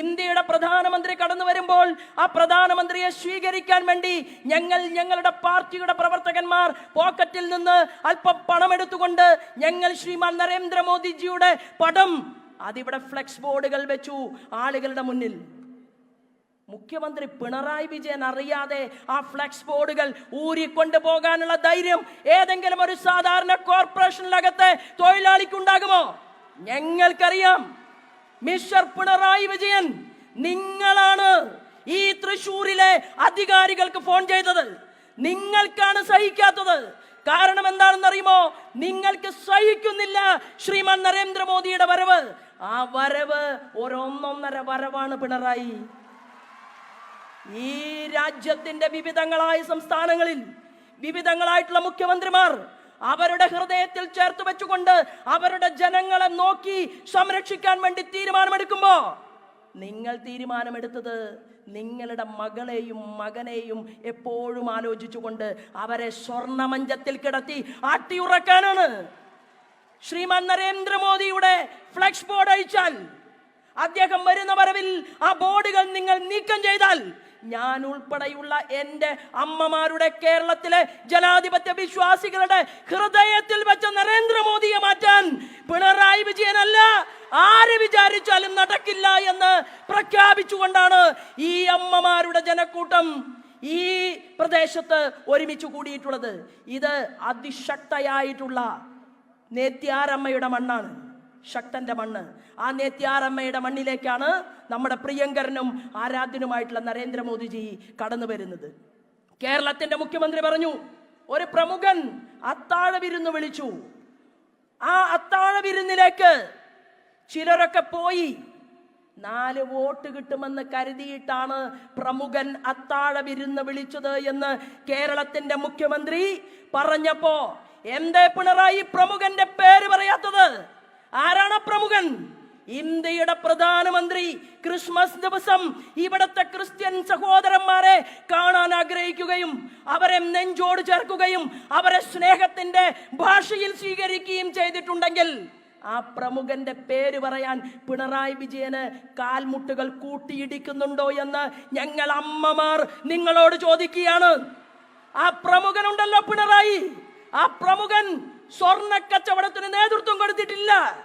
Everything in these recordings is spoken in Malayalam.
ഇന്ത്യയുടെ പ്രധാനമന്ത്രി കടന്നു വരുമ്പോൾ ആ പ്രധാനമന്ത്രിയെ സ്വീകരിക്കാൻ വേണ്ടി ഞങ്ങൾ ഞങ്ങളുടെ പാർട്ടിയുടെ പ്രവർത്തകന്മാർ പോക്കറ്റിൽ നിന്ന് അല്പം പണം എടുത്തുകൊണ്ട് ഞങ്ങൾ ശ്രീമാൻ നരേന്ദ്രമോദിജിയുടെ പടം അതിവിടെ ഫ്ലെക്സ് ബോർഡുകൾ വെച്ചു ആളുകളുടെ മുന്നിൽ. മുഖ്യമന്ത്രി പിണറായി വിജയൻ അറിയാതെ ആ ഫ്ലെക്സ് ബോർഡുകൾ ഊരിക്കൊണ്ടു പോകാനുള്ള ധൈര്യം ഏതെങ്കിലും ഒരു സാധാരണ കോർപ്പറേഷനിലകത്തെ തൊഴിലാളിക്കുണ്ടാകുമോ? ഞങ്ങൾക്കറിയാം. മിസ്റ്റർ പിണറായി വിജയൻ നിങ്ങളാണ് ഈ തൃശൂരിലെ അധികാരികൾക്ക് ഫോൺ ചെയ്തത്. നിങ്ങൾക്കാണ് സഹിക്കാത്തത്. കാരണം എന്താണെന്ന് അറിയുമോ നിങ്ങൾക്ക് സഹിക്കുന്നില്ല ശ്രീമാൻ നരേന്ദ്രമോദിയുടെ വരവ്. ആ വരവ് ഒരൊന്നൊന്നര വരവാണ് പിണറായി. ഈ രാജ്യത്തിന്റെ വിവിധങ്ങളായ സംസ്ഥാനങ്ങളിൽ വിവിധങ്ങളായിട്ടുള്ള മുഖ്യമന്ത്രിമാർ അവരുടെ ഹൃദയത്തിൽ ചേർത്ത് വെച്ചുകൊണ്ട് അവരുടെ ജനങ്ങളെ നോക്കി സംരക്ഷിക്കാൻ വേണ്ടി തീരുമാനമെടുക്കുമ്പോ നിങ്ങൾ തീരുമാനമെടുത്തത് നിങ്ങളുടെ മകളെയും മകനെയും എപ്പോഴും ആലോചിച്ചുകൊണ്ട് അവരെ സ്വർണമഞ്ചത്തിൽ കിടത്തി ആട്ടിയുറക്കാനാണ്. ശ്രീമാൻ നരേന്ദ്രമോദിയുടെ ഫ്ലക്സ് ബോർഡ് അയച്ചാൽ അദ്ദേഹം വരുന്ന വരവിൽ ആ ബോർഡുകൾ നിങ്ങൾ നീക്കം ചെയ്താൽ ഞാൻ ഉൾപ്പെടെയുള്ള എന്റെ അമ്മമാരുടെ കേരളത്തിലെ ജനാധിപത്യ വിശ്വാസികളുടെ ഹൃദയത്തിൽ വെച്ച നരേന്ദ്രമോദിയെ മാറ്റാൻ പിണറായി വിജയനല്ല. ആര് വിചാരിച്ചാലും നടക്കില്ല എന്ന് പ്രഖ്യാപിച്ചുകൊണ്ടാണ് ഈ അമ്മമാരുടെ ജനക്കൂട്ടം ഈ പ്രദേശത്ത് ഒരുമിച്ച് കൂടിയിട്ടുള്ളത്. ഇത് അതിശക്തയായിട്ടുള്ള നേത്യാരമ്മയുടെ മണ്ണാണ്. ശക്തന്റെ മണ്ണ്. ആ നേത്യാറമ്മയുടെ മണ്ണിലേക്കാണ് നമ്മുടെ പ്രിയങ്കരനും ആരാധ്യനുമായിട്ടുള്ള നരേന്ദ്രമോദിജി കടന്നു വരുന്നത്. കേരളത്തിന്റെ മുഖ്യമന്ത്രി പറഞ്ഞു ഒരു പ്രമുഖൻ അത്താഴ വിരുന്ന് വിളിച്ചു. ആ അത്താഴ വിരുന്നിലേക്ക് ചിലരൊക്കെ പോയി. നാല് വോട്ട് കിട്ടുമെന്ന് കരുതിയിട്ടാണ് പ്രമുഖൻ അത്താഴ വിരുന്ന് വിളിച്ചത് എന്ന് കേരളത്തിന്റെ മുഖ്യമന്ത്രി പറഞ്ഞപ്പോ എന്തേ പിണറായി പ്രമുഖന്റെ പേര് പറയാത്തത്? ആരാണ് പ്രമുഖൻ? ഇന്ത്യയുടെ പ്രധാനമന്ത്രി ക്രിസ്മസ് ദിവസം ഇവിടത്തെ ക്രിസ്ത്യൻ സഹോദരന്മാരെ കാണാൻ ആഗ്രഹിക്കുകയും അവരെ നെഞ്ചോട് ചേർക്കുകയും അവരെ സ്നേഹത്തിന്റെ ഭാഷയിൽ സ്വീകരിക്കുകയും ചെയ്തിട്ടുണ്ടെങ്കിൽ ആ പ്രമുഖന്റെ പേര് പറയാൻ പിണറായി വിജയന് കാൽമുട്ടുകൾ കൂട്ടിയിടിക്കുന്നുണ്ടോ എന്ന് ഞങ്ങൾ അമ്മമാർ നിങ്ങളോട് ചോദിക്കുകയാണ്. ആ പ്രമുഖനുണ്ടല്ലോ പിണറായി. ആ പ്രമുഖൻ സ്വർണ കച്ചവടത്തിന് നേതൃത്വം കൊടുത്തിട്ടില്ല.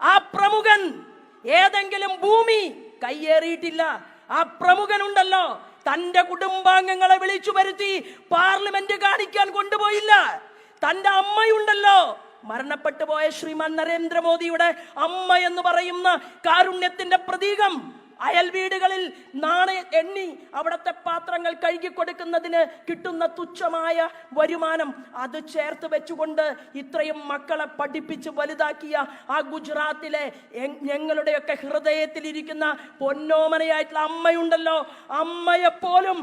ആ പ്രമുഖൻ ഏതെങ്കിലും ഭൂമി കയ്യേറിയിട്ടില്ല. ആ പ്രമുഖനുണ്ടല്ലോ തന്റെ കുടുംബാംഗങ്ങളെ വിളിച്ചു വരുത്തി പാർലമെന്റ് കാണിക്കാൻ കൊണ്ടുപോയില്ല. തന്റെ അമ്മയുണ്ടല്ലോ മരണപ്പെട്ടു പോയ ശ്രീമാൻ നരേന്ദ്രമോദിയുടെ അമ്മ എന്ന് പറയുന്ന കാരുണ്യത്തിന്റെ പ്രതീകം. അയൽ വീടുകളിൽ നാണയ എണ്ണി അവിടുത്തെ പാത്രങ്ങൾ കഴുകി കൊടുക്കുന്നതിന് കിട്ടുന്ന തുച്ഛമായ വരുമാനം അത് ചേർത്ത് വെച്ചുകൊണ്ട് ഇത്രയും മക്കളെ പഠിപ്പിച്ച് വലുതാക്കിയ ആ ഗുജറാത്തിലെ ഞങ്ങളുടെയൊക്കെ ഹൃദയത്തിൽ ഇരിക്കുന്ന പൊന്നോമനയായിട്ടുള്ള അമ്മയുണ്ടല്ലോ. അമ്മയെപ്പോലും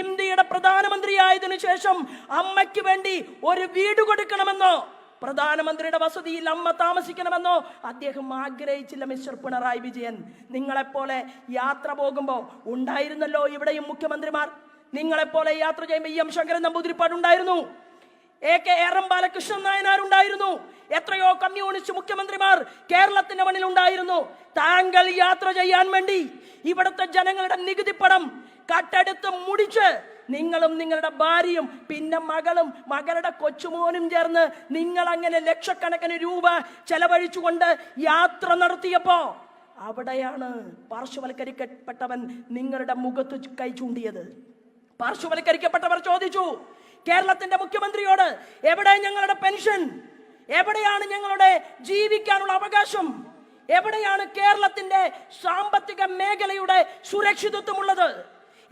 ഇന്ത്യയുടെ പ്രധാനമന്ത്രിയായതിനു ശേഷം അമ്മയ്ക്ക് വേണ്ടി ഒരു വീട് കൊടുക്കണമെന്നോ? പ്രധാനമന്ത്രിയുടെ വസതിയിൽ അമ്മ താമസിക്കണമെന്നോ അദ്ദേഹം ആഗ്രഹിച്ചില്ല മിസ്റ്റർ പിണറായി വിജയൻ. നിങ്ങളെപ്പോലെ യാത്ര പോകുമ്പോൾ ഉണ്ടായിരുന്നല്ലോ ഇവിടെയും മുഖ്യമന്ത്രിമാർ? നിങ്ങളെപ്പോലെ യാത്ര ചെയ്യുമ്പോൾ ഇ എം ശങ്കരൻ നമ്പൂതിരിപ്പാട് ഉണ്ടായിരുന്നു? A K M Balakrishnan Nayanar ഉണ്ടായിരുന്നു? എത്രയോ കമ്മ്യൂണിസ്റ്റ് മുഖ്യമന്ത്രിമാർ കേരളത്തിന്റെ മണ്ണിൽ ഉണ്ടായിരുന്നു. താങ്കൾ യാത്ര ചെയ്യാൻ വേണ്ടി ഇവിടുത്തെ ജനങ്ങളുടെ നികുതി പണം കട്ടെടുത്ത് മുടിച്ച് നിങ്ങളും നിങ്ങളുടെ ഭാര്യയും പിന്നെ മകളും മകളുടെ കൊച്ചുമോനും ചേർന്ന് നിങ്ങൾ അങ്ങനെ ലക്ഷക്കണക്കിന് രൂപ ചെലവഴിച്ചുകൊണ്ട് യാത്ര നടത്തിയപ്പോ അവിടെയാണ് പാർശ്വവൽക്കരിക്കപ്പെട്ടവൻ നിങ്ങളുടെ മുഖത്ത് കൈ ചൂണ്ടിയത്. പാർശ്വവൽക്കരിക്കപ്പെട്ടവർ ചോദിച്ചു കേരളത്തിന്റെ മുഖ്യമന്ത്രിയോട് എവിടെ ഞങ്ങളുടെ പെൻഷൻ? എവിടെയാണ് ഞങ്ങളുടെ ജീവിക്കാനുള്ള അവകാശം? എവിടെയാണ് കേരളത്തിന്റെ സാമ്പത്തിക മേഖലയുടെ സുരക്ഷിതത്വമുള്ളത്?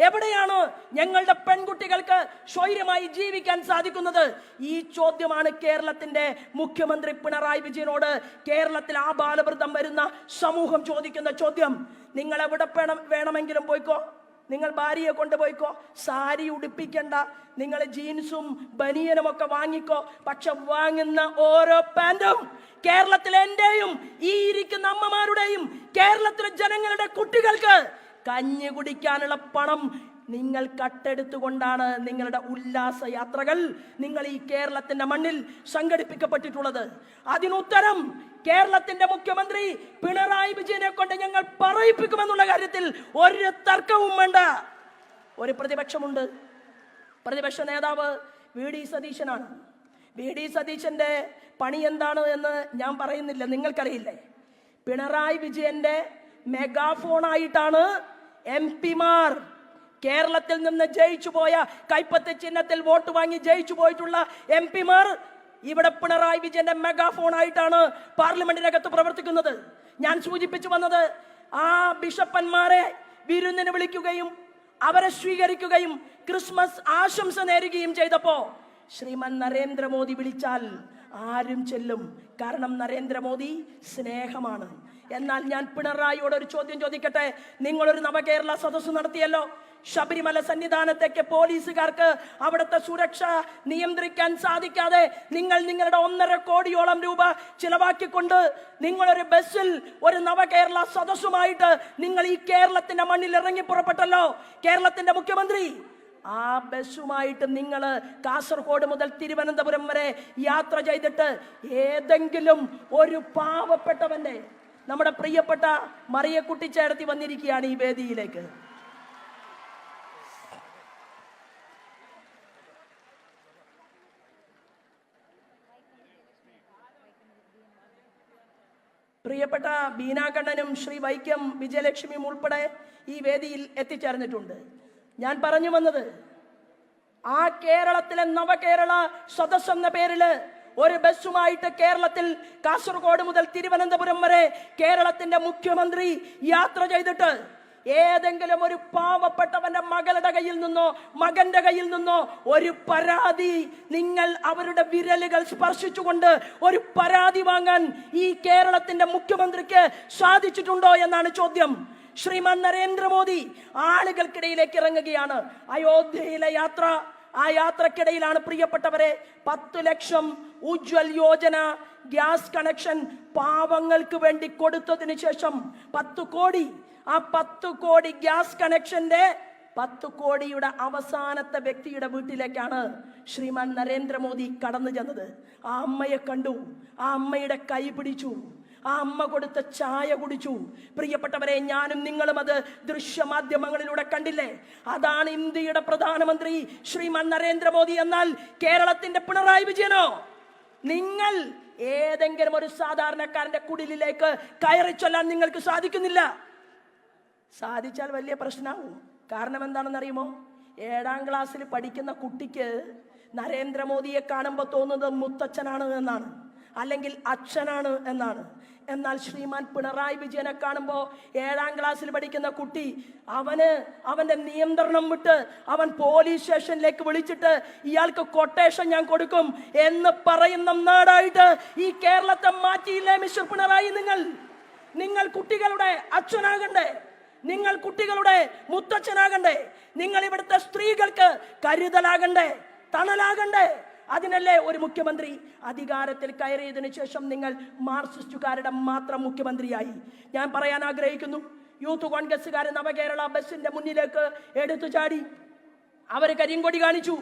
എവിടെയാണ് ഞങ്ങളുടെ പെൺകുട്ടികൾക്ക് സ്വൈര്യമായി ജീവിക്കാൻ സാധിക്കുന്നത്? ഈ ചോദ്യമാണ് കേരളത്തിന്റെ മുഖ്യമന്ത്രി പിണറായി വിജയനോട് കേരളത്തിൽ ആ ബാലവൃദ്ധം വരുന്ന സമൂഹം ചോദിക്കുന്ന ചോദ്യം. നിങ്ങൾ എവിടെ വേണം വേണമെങ്കിലും പോയിക്കോ. നിങ്ങൾ ഭാര്യയെ കൊണ്ടുപോയിക്കോ. സാരി ഉടുപ്പിക്കണ്ട. നിങ്ങൾ ജീൻസും ബനിയനും ഒക്കെ വാങ്ങിക്കോ. പക്ഷെ വാങ്ങുന്ന ഓരോ പാന്റും കേരളത്തിലെ എന്റെയും ഈ ഇരിക്കുന്ന അമ്മമാരുടെയും കേരളത്തിലെ ജനങ്ങളുടെ കുട്ടികൾക്ക് കഞ്ഞി കുടിക്കാനുള്ള പണം നിങ്ങൾ കട്ടെടുത്തുകൊണ്ടാണ് നിങ്ങളുടെ ഉല്ലാസ യാത്രകൾ നിങ്ങൾ ഈ കേരളത്തിന്റെ മണ്ണിൽ സംഘടിപ്പിക്കപ്പെട്ടിട്ടുള്ളത്. അതിനുത്തരം കേരളത്തിന്റെ മുഖ്യമന്ത്രി പിണറായി വിജയനെ കൊണ്ട് ഞങ്ങൾ പറയിപ്പിക്കുമെന്നുള്ള കാര്യത്തിൽ ഒരു തർക്കവും വേണ്ട. ഒരു പ്രതിപക്ഷമുണ്ട്. പ്രതിപക്ഷ നേതാവ് വി ഡി സതീശനാണ്. വി ഡി സതീശന്റെ പണി എന്താണ് എന്ന് ഞാൻ പറയുന്നില്ല. നിങ്ങൾക്കറിയില്ലേ? പിണറായി വിജയന്റെ മെഗാഫോണായിട്ടാണ് എം പിമാർ കേരളത്തിൽ നിന്ന് ജയിച്ചു പോയ കൈപ്പത്ത് ചിഹ്നത്തിൽ വോട്ട് വാങ്ങി ജയിച്ചു പോയിട്ടുള്ള എം പിമാർ ഇവിടെ പിണറായി വിജയന്റെ മെഗാഫോൺ ആയിട്ടാണ് പാർലമെന്റിനകത്ത് പ്രവർത്തിക്കുന്നത്. ഞാൻ സൂചിപ്പിച്ചു വന്നത് ആ ബിഷപ്പന്മാരെ വിരുന്നിന് വിളിക്കുകയും അവരെ സ്വീകരിക്കുകയും ക്രിസ്മസ് ആശംസ നേരുകയും ചെയ്തപ്പോ ശ്രീമൻ നരേന്ദ്രമോദി വിളിച്ചാൽ ആരും ചെല്ലും. കാരണം നരേന്ദ്രമോദി സ്നേഹമാണ്. എന്നാൽ ഞാൻ പിണറായിയോട് ഒരു ചോദ്യം ചോദിക്കട്ടെ? നിങ്ങളൊരു നവകേരള സദസ്സ് നടത്തിയല്ലോ. ശബരിമല സന്നിധാനത്തേക്ക് പോലീസുകാർക്ക് അവിടുത്തെ സുരക്ഷ നിയന്ത്രിക്കാൻ സാധിക്കാതെ നിങ്ങൾ നിങ്ങളുടെ ഒന്നര കോടിയോളം രൂപ ചിലവാക്കിക്കൊണ്ട് നിങ്ങളൊരു ബസ്സിൽ ഒരു നവകേരള സദസ്സുമായിട്ട് നിങ്ങൾ ഈ കേരളത്തിന്റെ മണ്ണിൽ ഇറങ്ങി പുറപ്പെട്ടല്ലോ. കേരളത്തിന്റെ മുഖ്യമന്ത്രി ആ ബസ്സുമായിട്ട് നിങ്ങൾ കാസർഗോഡ് മുതൽ തിരുവനന്തപുരം വരെ യാത്ര ചെയ്തിട്ട് ഏതെങ്കിലും ഒരു പാവപ്പെട്ടവന്റെ നമ്മുടെ പ്രിയപ്പെട്ട മറിയക്കുട്ടി ചേർത്തി വന്നിരിക്കുകയാണ് ഈ വേദിയിലേക്ക്. പ്രിയപ്പെട്ട ബീനാകണ്ണനും ശ്രീ വൈക്കം വിജയലക്ഷ്മിയും ഉൾപ്പെടെ ഈ വേദിയിൽ എത്തിച്ചേർന്നിട്ടുണ്ട്. ഞാൻ പറഞ്ഞു വന്നത് ആ കേരളത്തിലെ നവകേരള സദസ് എന്ന പേരിൽ ഒരു ബസ്സുമായിട്ട് കേരളത്തിൽ കാസർഗോഡ് മുതൽ തിരുവനന്തപുരം വരെ കേരളത്തിന്റെ മുഖ്യമന്ത്രി യാത്ര ചെയ്തിട്ട് ഏതെങ്കിലും ഒരു പാവപ്പെട്ടവന്റെ മകളുടെ കയ്യിൽ നിന്നോ മകന്റെ കയ്യിൽ നിന്നോ ഒരു പരാതി നിങ്ങൾ അവരുടെ വിരലുകൾ സ്പർശിച്ചുകൊണ്ട് ഒരു പരാതി വാങ്ങാൻ ഈ കേരളത്തിന്റെ മുഖ്യമന്ത്രിക്ക് സാധിച്ചിട്ടുണ്ടോ എന്നാണ് ചോദ്യം. ശ്രീമാൻ നരേന്ദ്രമോദി ആളുകൾക്കിടയിലേക്ക് ഇറങ്ങുകയാണ്. അയോധ്യയിലെ യാത്ര ആ യാത്രക്കിടയിലാണ് പ്രിയപ്പെട്ടവരെ പത്ത് ലക്ഷം ഉജ്വൽ യോജന ഗ്യാസ് കണക്ഷൻ പാവങ്ങൾക്ക് വേണ്ടി കൊടുത്തതിന് ശേഷം പത്ത് കോടി. ആ പത്ത് കോടി ഗ്യാസ് കണക്ഷന്റെ പത്ത് കോടിയുടെ അവസാനത്തെ വ്യക്തിയുടെ വീട്ടിലേക്കാണ് ശ്രീമാൻ നരേന്ദ്രമോദി കടന്നു ചെന്നത്. ആ അമ്മയെ കണ്ടു. ആ അമ്മയുടെ കൈ പിടിച്ചു. ആ അമ്മ കൊടുത്ത ചായ കുടിച്ചു. പ്രിയപ്പെട്ടവരെ ഞാനും നിങ്ങളും അത് ദൃശ്യമാധ്യമങ്ങളിലൂടെ കണ്ടില്ലേ? അതാണ് ഇന്ത്യയുടെ പ്രധാനമന്ത്രി ശ്രീമാൻ നരേന്ദ്രമോദി എന്നാൽ കേരളത്തിന്റെ പിണറായി വിജയനോ? നിങ്ങൾ ഏതെങ്കിലും ഒരു സാധാരണക്കാരന്റെ കുടിലിലേക്ക് കയറി ചൊല്ലാൻ നിങ്ങൾക്ക് സാധിക്കുന്നില്ല. സാധിച്ചാൽ വലിയ പ്രശ്നമാവും. കാരണം എന്താണെന്ന് അറിയുമോ ഏഴാം ക്ലാസ്സിൽ പഠിക്കുന്ന കുട്ടിക്ക് നരേന്ദ്രമോദിയെ കാണുമ്പോൾ തോന്നുന്നത് മുത്തച്ഛനാണ് എന്നാണ്. അല്ലെങ്കിൽ അച്ഛനാണ് എന്നാണ്. എന്നാൽ ശ്രീമാൻ പിണറായി വിജയനെ കാണുമ്പോൾ ഏഴാം ക്ലാസ്സിൽ പഠിക്കുന്ന കുട്ടി അവന് അവന്റെ നിയന്ത്രണം വിട്ട് അവൻ പോലീസ് സ്റ്റേഷനിലേക്ക് വിളിച്ചിട്ട് ഇയാൾക്ക് കൊട്ടേഷൻ ഞാൻ കൊടുക്കും എന്ന് പറയുന്ന നാടായിട്ട് ഈ കേരളത്തെ മാറ്റിയില്ലേ മിസ്റ്റർ പിണറായി നിങ്ങൾ? നിങ്ങൾ കുട്ടികളുടെ അച്ഛനാകണ്ടേ? നിങ്ങൾ കുട്ടികളുടെ മുത്തച്ഛനാകണ്ടേ? നിങ്ങൾ ഇവിടുത്തെ സ്ത്രീകൾക്ക് കരുതലാകണ്ടേ? തണലാകണ്ടേ? അതിനല്ലേ ഒരു മുഖ്യമന്ത്രി അധികാരത്തിൽ കയറിയതിനു ശേഷം നിങ്ങൾ മാർക്സിസ്റ്റുകാരുടെ മാത്രം മുഖ്യമന്ത്രിയായി? ഞാൻ പറയാൻ ആഗ്രഹിക്കുന്നു യൂത്ത് കോൺഗ്രസ്സുകാർ നവകേരള ബസിന്റെ മുന്നിലേക്ക് എടുത്തു ചാടി. അവർ കരിങ്കൊടി കാണിച്ചു.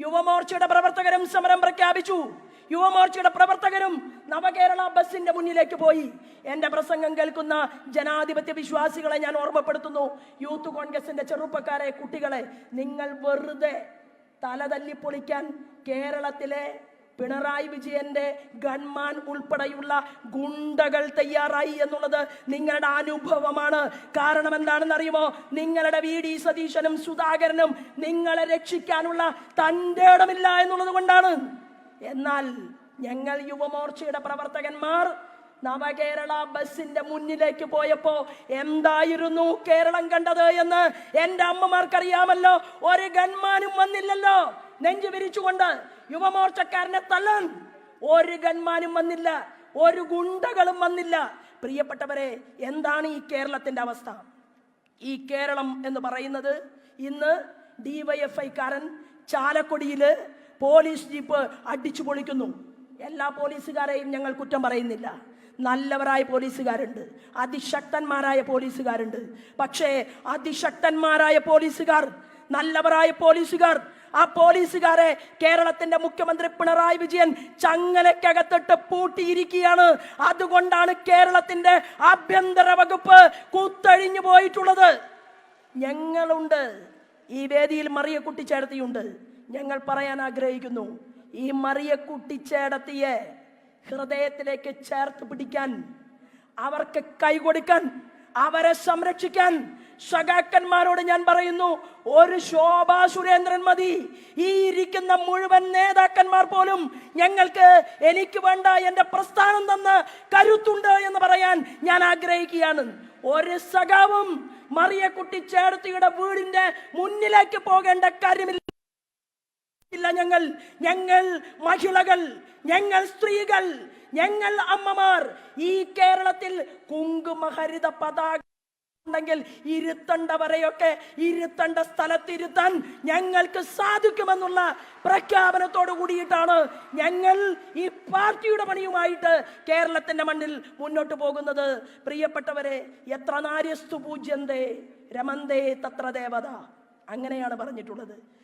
യുവമോർച്ചയുടെ പ്രവർത്തകരും സമരം പ്രഖ്യാപിച്ചു. യുവമോർച്ചയുടെ പ്രവർത്തകരും നവകേരള ബസിന്റെ മുന്നിലേക്ക് പോയി. എന്റെ പ്രസംഗം കേൾക്കുന്ന ജനാധിപത്യ വിശ്വാസികളെ ഞാൻ ഓർമ്മപ്പെടുത്തുന്നു. യൂത്ത് കോൺഗ്രസിന്റെ ചെറുപ്പക്കാരെ കുട്ടികളെ നിങ്ങൾ വെറുതെ തല തല്ലിപ്പൊളിക്കാൻ കേരളത്തിലെ പിണറായി വിജയന്റെ ഗൺമാൻ ഉൾപ്പെടെയുള്ള ഗുണ്ടകൾ തയ്യാറായി എന്നുള്ളത് നിങ്ങളുടെ അനുഭവമാണ്. കാരണം എന്താണെന്ന് അറിയുമോ നിങ്ങളുടെ വി ഡി സതീശനും സുധാകരനും നിങ്ങളെ രക്ഷിക്കാനുള്ള തന്റെ ഇടമില്ല എന്നുള്ളത് കൊണ്ടാണ്. എന്നാൽ ഞങ്ങൾ യുവമോർച്ചയുടെ പ്രവർത്തകന്മാർ നവകേരള ബസിന്റെ മുന്നിലേക്ക് പോയപ്പോ എന്തായിരുന്നു കേരളം കണ്ടത് എന്ന് എന്റെ അമ്മമാർക്കറിയാമല്ലോ. ഒരു ഗൺമാനും വന്നില്ലല്ലോ. നെഞ്ചു വിരിച്ചുകൊണ്ട് യുവമോർച്ചക്കാരനെ തള്ളൻ. ഒരു ഗൺമാനും വന്നില്ല. ഒരു ഗുണ്ടകളും വന്നില്ല. പ്രിയപ്പെട്ടവരെ എന്താണ് ഈ കേരളത്തിന്റെ അവസ്ഥ? ഈ കേരളം എന്ന് പറയുന്നത് ഇന്ന് ഡിവൈഎഫ്ഐക്കാരൻ ചാലക്കുടിയിൽ പോലീസ് ജീപ്പ് അടിച്ചു പൊളിക്കുന്നു. എല്ലാ പോലീസുകാരെയും ഞങ്ങൾ കുറ്റം പറയുന്നില്ല. നല്ലവരായ പോലീസുകാരുണ്ട്. അതിശക്തന്മാരായ പോലീസുകാരുണ്ട്. പക്ഷേ അതിശക്തന്മാരായ പോലീസുകാർ നല്ലവരായ പോലീസുകാർ ആ പോലീസുകാരെ കേരളത്തിന്റെ മുഖ്യമന്ത്രി പിണറായി വിജയൻ ചങ്ങലക്കകത്തിട്ട് പൂട്ടിയിരിക്കുകയാണ്. അതുകൊണ്ടാണ് കേരളത്തിന്റെ ആഭ്യന്തര വകുപ്പ് കൂത്തഴിഞ്ഞു പോയിട്ടുള്ളത്. ഞങ്ങളുണ്ട്. ഈ വേദിയിൽ മറിയക്കുട്ടി ചേർത്തിയുണ്ട് ഞങ്ങൾ പറയാൻ ആഗ്രഹിക്കുന്നു. ഈ മറിയക്കുട്ടി ചേട്ടത്തിയെ ഹൃദയത്തിലേക്ക് ചേർത്ത് പിടിക്കാൻ അവർക്ക് കൈ കൊടുക്കാൻ അവരെ സംരക്ഷിക്കാൻ സഖാക്കന്മാരോട് ഞാൻ പറയുന്നു ഒരു ശോഭാ സുരേന്ദ്രൻ മതി. ഈ ഇരിക്കുന്ന മുഴുവൻ നേതാക്കന്മാർ പോലും ഞങ്ങൾക്ക് എനിക്ക് വേണ്ട എന്റെ പ്രസ്ഥാനം തന്ന് കരുത്തുണ്ട് എന്ന് പറയാൻ ഞാൻ ആഗ്രഹിക്കുകയാണ്. ഒരു സഖാവും മറിയക്കുട്ടി ചേർത്തിയുടെ വീടിന്റെ മുന്നിലേക്ക് പോകേണ്ട കാര്യമില്ല. ഇല്ല ഞങ്ങൾ ഞങ്ങൾ മഹിളകൾ ഞങ്ങൾ സ്ത്രീകൾ ഞങ്ങൾ അമ്മമാർ. ഈ കേരളത്തിൽ കുങ്കുമഹരിത പതാക ഉണ്ടെങ്കിൽ ഇരുത്തണ്ടവരെയൊക്കെ ഇരുത്തണ്ട സ്ഥലത്തിരുത്താൻ ഞങ്ങൾക്ക് സാധിക്കുമെന്നുള്ള പ്രഖ്യാപനത്തോട് കൂടിയിട്ടാണ് ഞങ്ങൾ ഈ പാർട്ടിയുടെ പണിയുമായിട്ട് കേരളത്തിന്റെ മണ്ണിൽ മുന്നോട്ട് പോകുന്നത്. പ്രിയപ്പെട്ടവരെ എത്ര നാര്യസ്തു പൂജ്യന്തേ രമന്തേ തത്ര ദേവത. അങ്ങനെയാണ് പറഞ്ഞിട്ടുള്ളത്.